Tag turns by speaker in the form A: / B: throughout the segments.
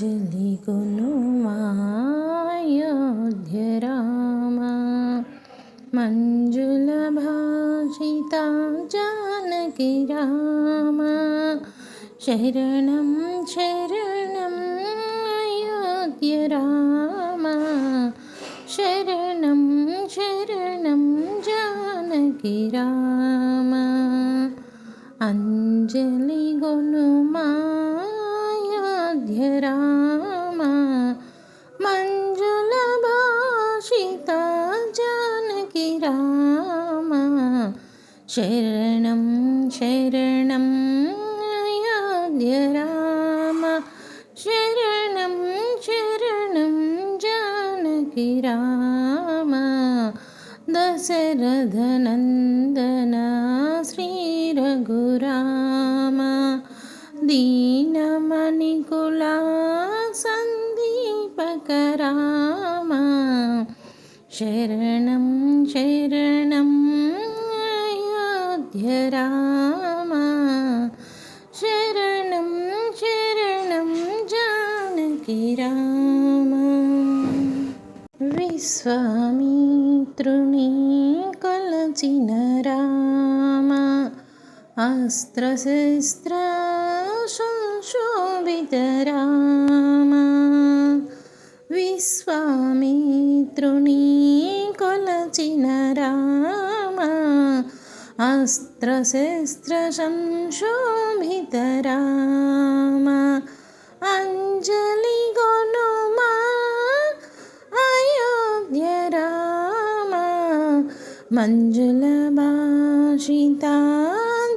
A: అంజలి గుణమాయోధ్య రామ మంజుల భాషిత జానకి రామ శరణం శరణం అయోధ్య రామ శరణం శరణం జానకి రామ అంజలి గుణమాయోధ్య शरणं शरणं याद्य राम। शरणं शरणं जानकि राम। दशरथनन्दना श्रीरघुराम। दीनमणिकुला सन्दीपकराम शरणं शरण రామ శరణం శరణం జానకి రామ. విశ్వామిత్రుని కొలచిన రామ అస్త్రశస్త్ర సంశోభిత రామ. విశ్వామిత్రుని కొలచిన రామ అస్త్రశస్త్రశంశోభితరామ అంజలి గొనుమా అయోధ్య రామ మంజుల భాషిత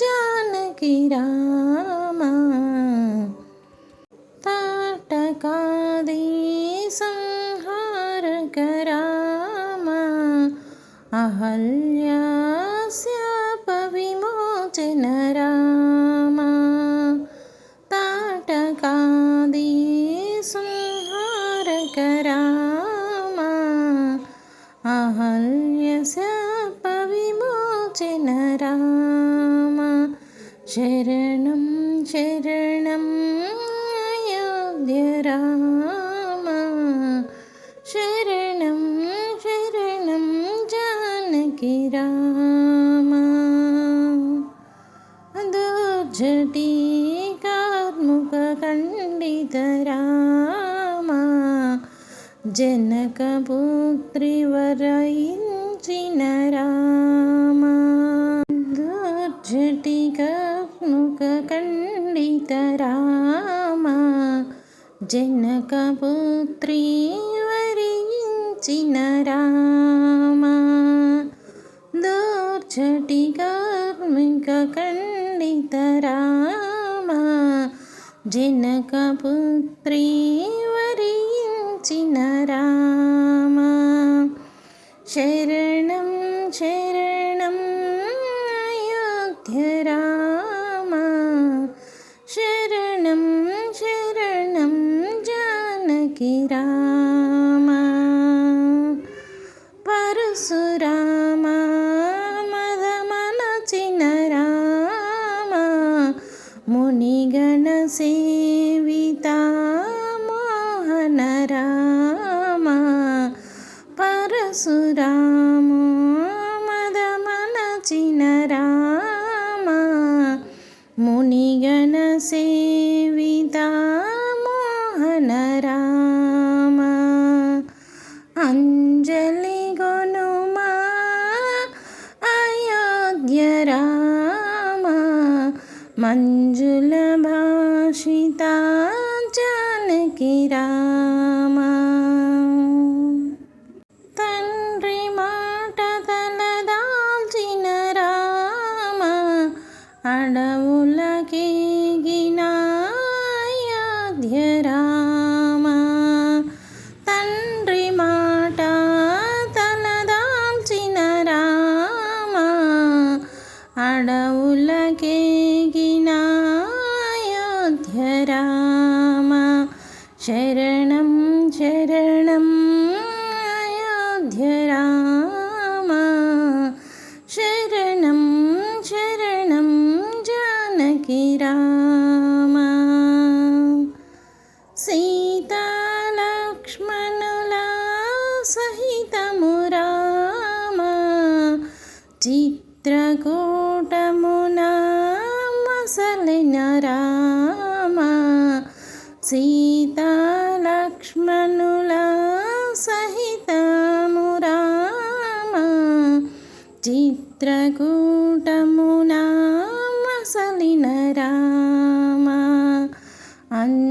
A: జానకి రామ. తాటకాది సంహారక రామ. అహల్యాశాప శాప విమోచన రామ శరణం శరణం అయోధ్య రామ శరణం శరణం జానకి రామ దుర్జటి కార్ముక ఖండిత రామ జనకపుత్రి జనకపుత్రి వరించిన రామా దోర్చటి కార్మిక ఖండిత రామా జనకపుత్రి వరించిన రామా. శర você అయోధ్య రామ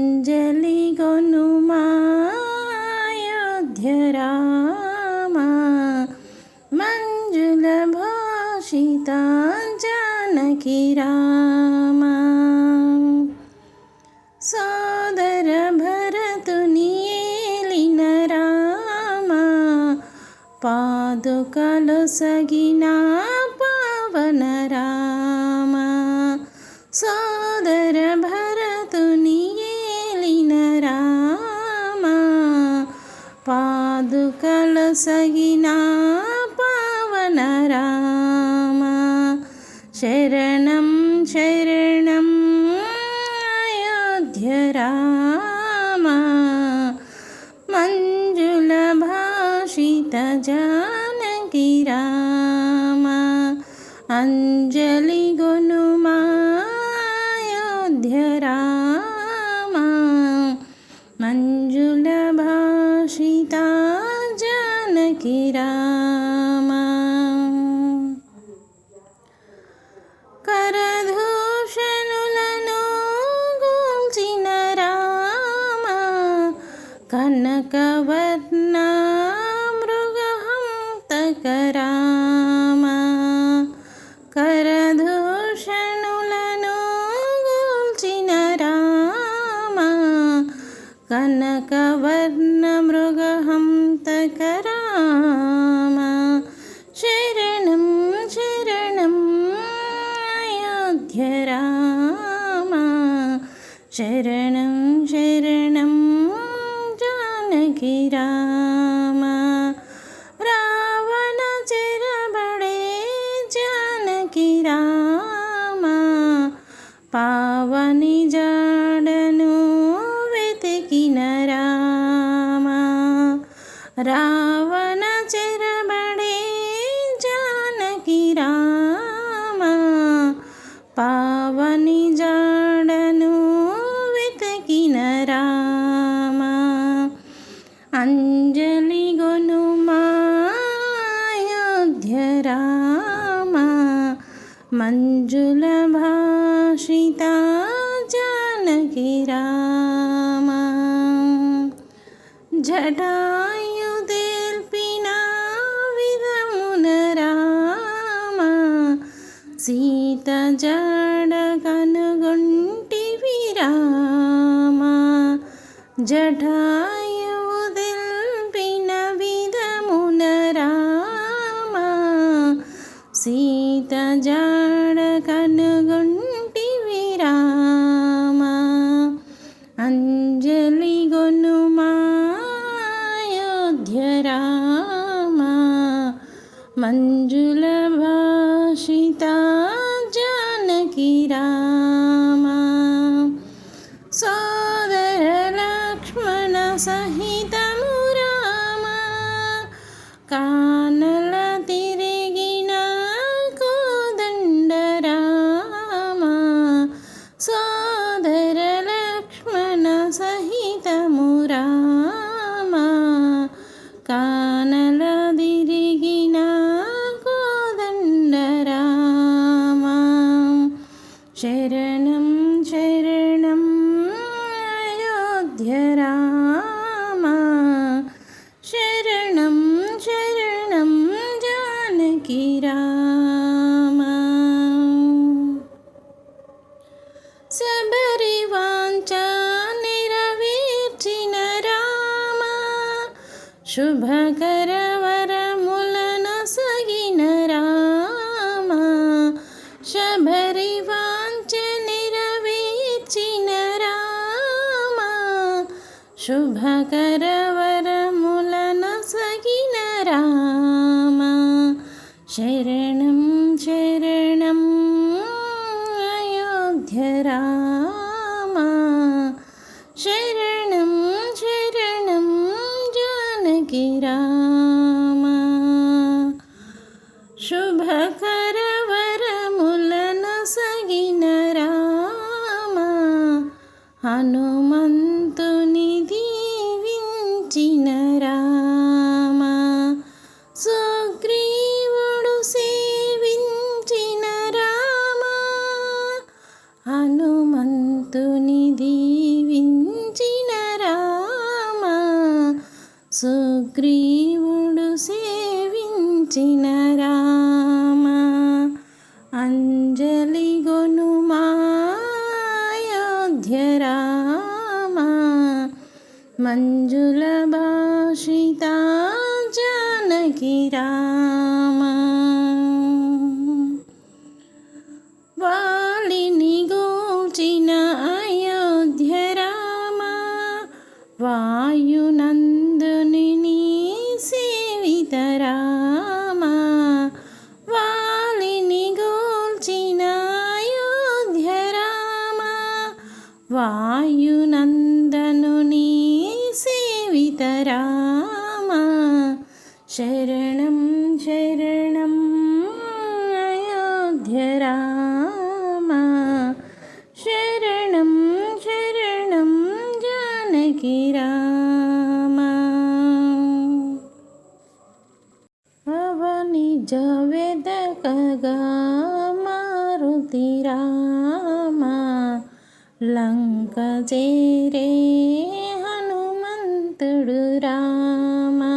A: অঞ্জলি গণ 大家 Shankara. रामा मञ्जुलभाषिता जानकी रामा जटायुदेल्पिना विदमुन रामा सीतजडकनुगुण्टिविरामा जटा शुभकर ಹಾನು Vai o హనుమంతుడు రామా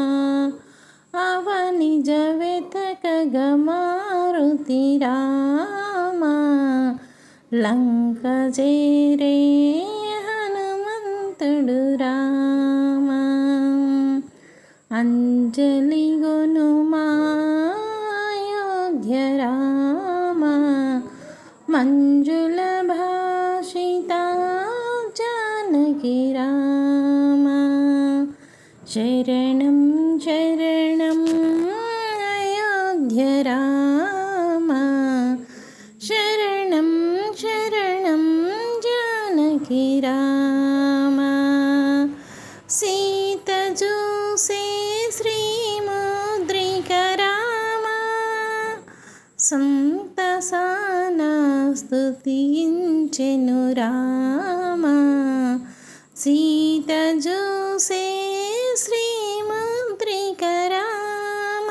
A: అవని జవెతకగా మారుతి రామ లంక చేరే హనుమంతుడు రామా. అంజలి గొనుమాయోధ్య రామ సంతసాన స్తుతించెను రామ. సీత చూసే శ్రీమంత్రిక రామ.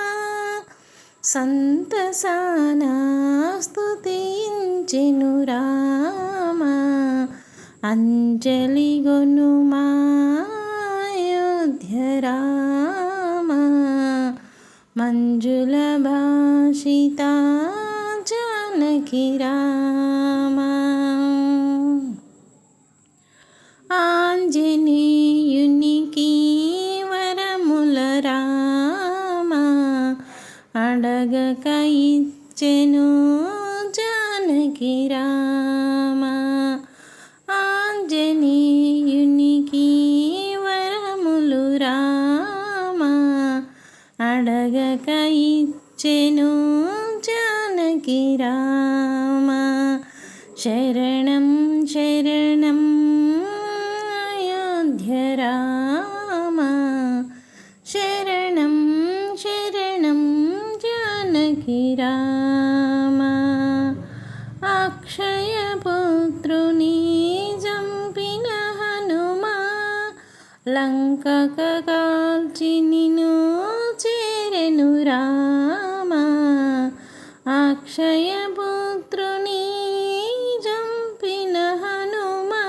A: సంతసాన స్తుతించెను రామ. అంజలి గొనుమాయోధ్య రామ. మంజుల భాషిత రామ. ఆంజనేయునికి వరముల రామ. అడగక ఇచ్చెను జానకి రామ. ఆంజనేయునికి వరములు రామ. అడగక ఇచ్చెను జానకి రామ. లంకక కాల్చి నిను చేరెను రామ. అక్షయపుత్రుని జంపిన హనుమా.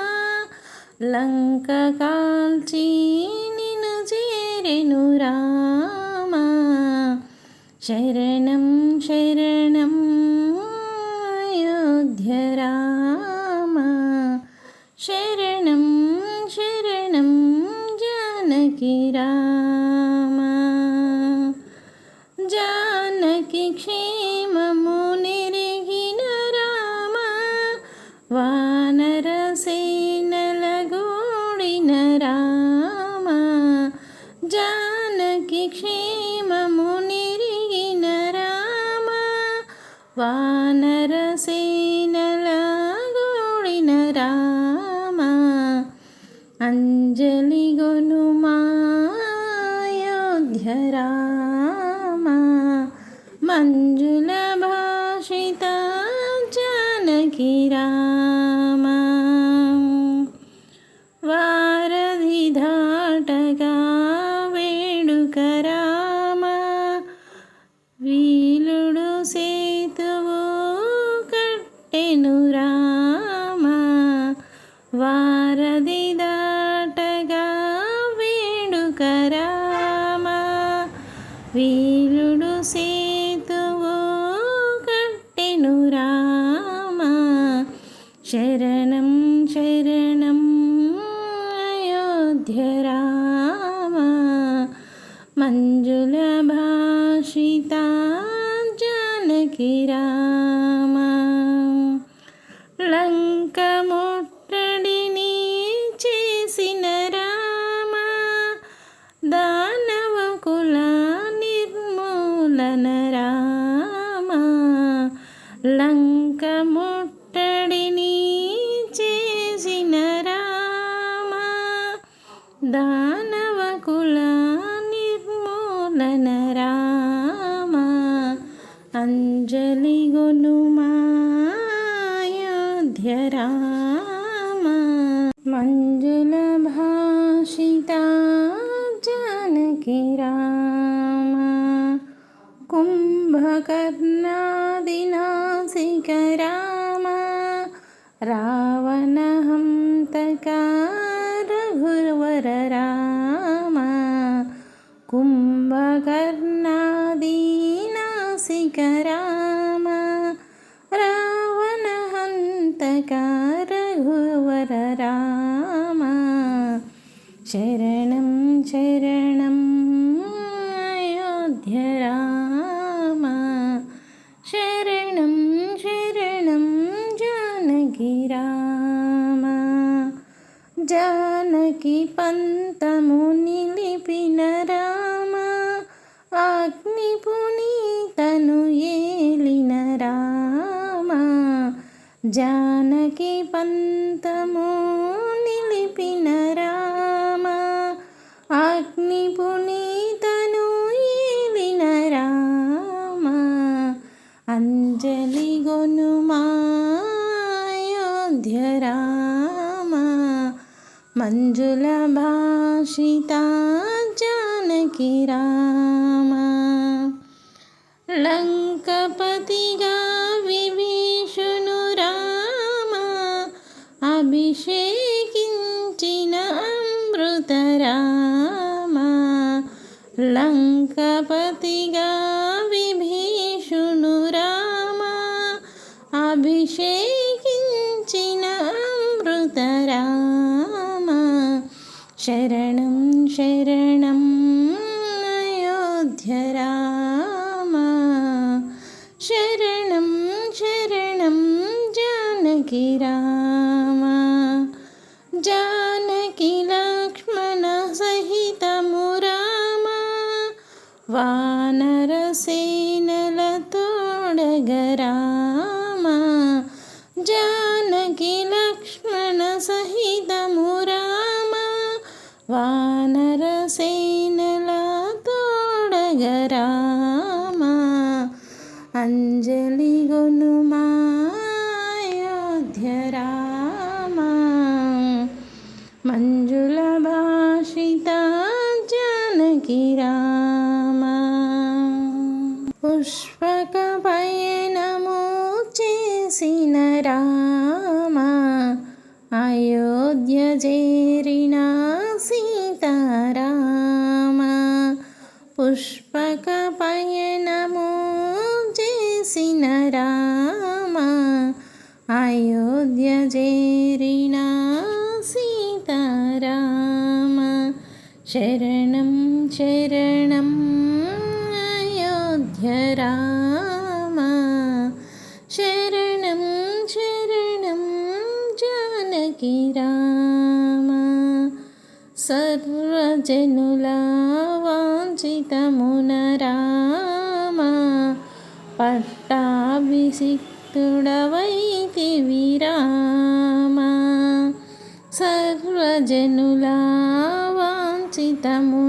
A: లంక కాల్చి నిను చేరెను రామా. శరణం शरणं शरणम् अयोध्यराम। मञ्जुलभाषिता जानकिरा മഞ്ജുല పంక్తికి పంతము నిలిపిన రామ అగ్ని పునీతను ఏలిన రామ. జానకి పంతము मञ्जुलभाषिता जानकी रामा लङ्कपतिगा विभीषुनु रामा अभिषेकिञ्चिन अमृतरामा लङ्कपतिगा അഞ്ജലി ഗുനുമായോധ്യരാമ മഞ്ജുല അയോധ്യ ചേരിണ സീതാരാമ ശരണം ശരണം അയോധ്യ രാമ ശരണം ശരണം ജാനകി രാമ സർവജനുലാ జనులా వాంఛితము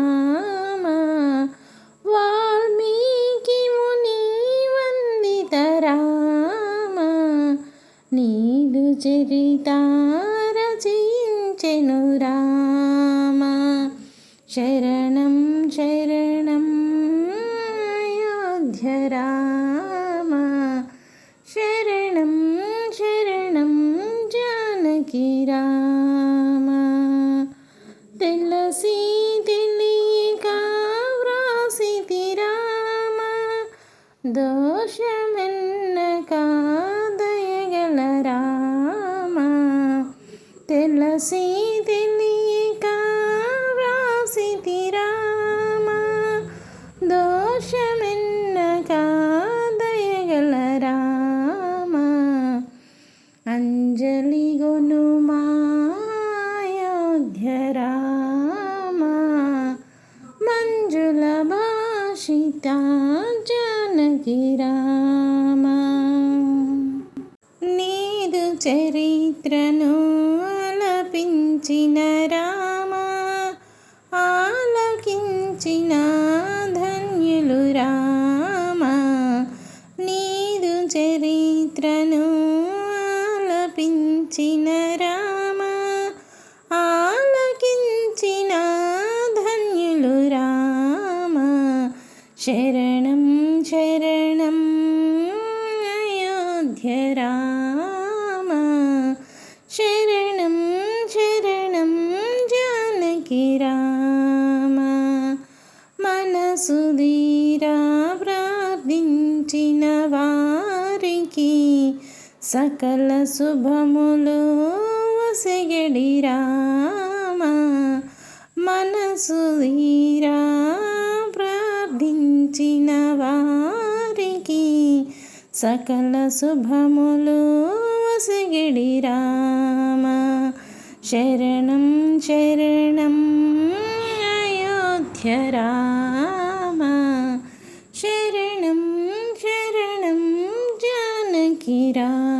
A: రామ వాల్మీకి ముని వందిత రామ. నీలు చరిత రచించెను రామ. శరణ మధ్య రామ. శరణం శరణం జానకి రామ. మనసుధీరా ప్రార్థించిన వారికి సకల శుభములు వసగడిరా సకల శుభములు వసగిడి రామ శరణం శరణం అయోధ్య రామ శరణం శరణం జానకి రామ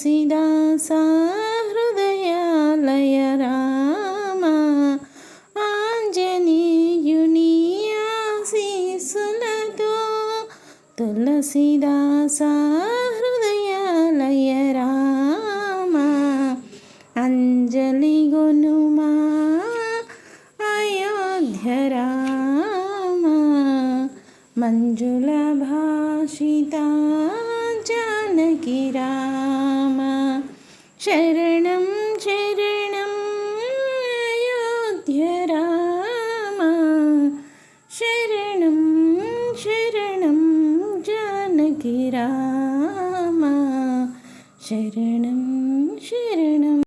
A: తులసిదాస హృదయాలయ రామ ఆంజనేయుని ఆశీసులతో తులసిదాసా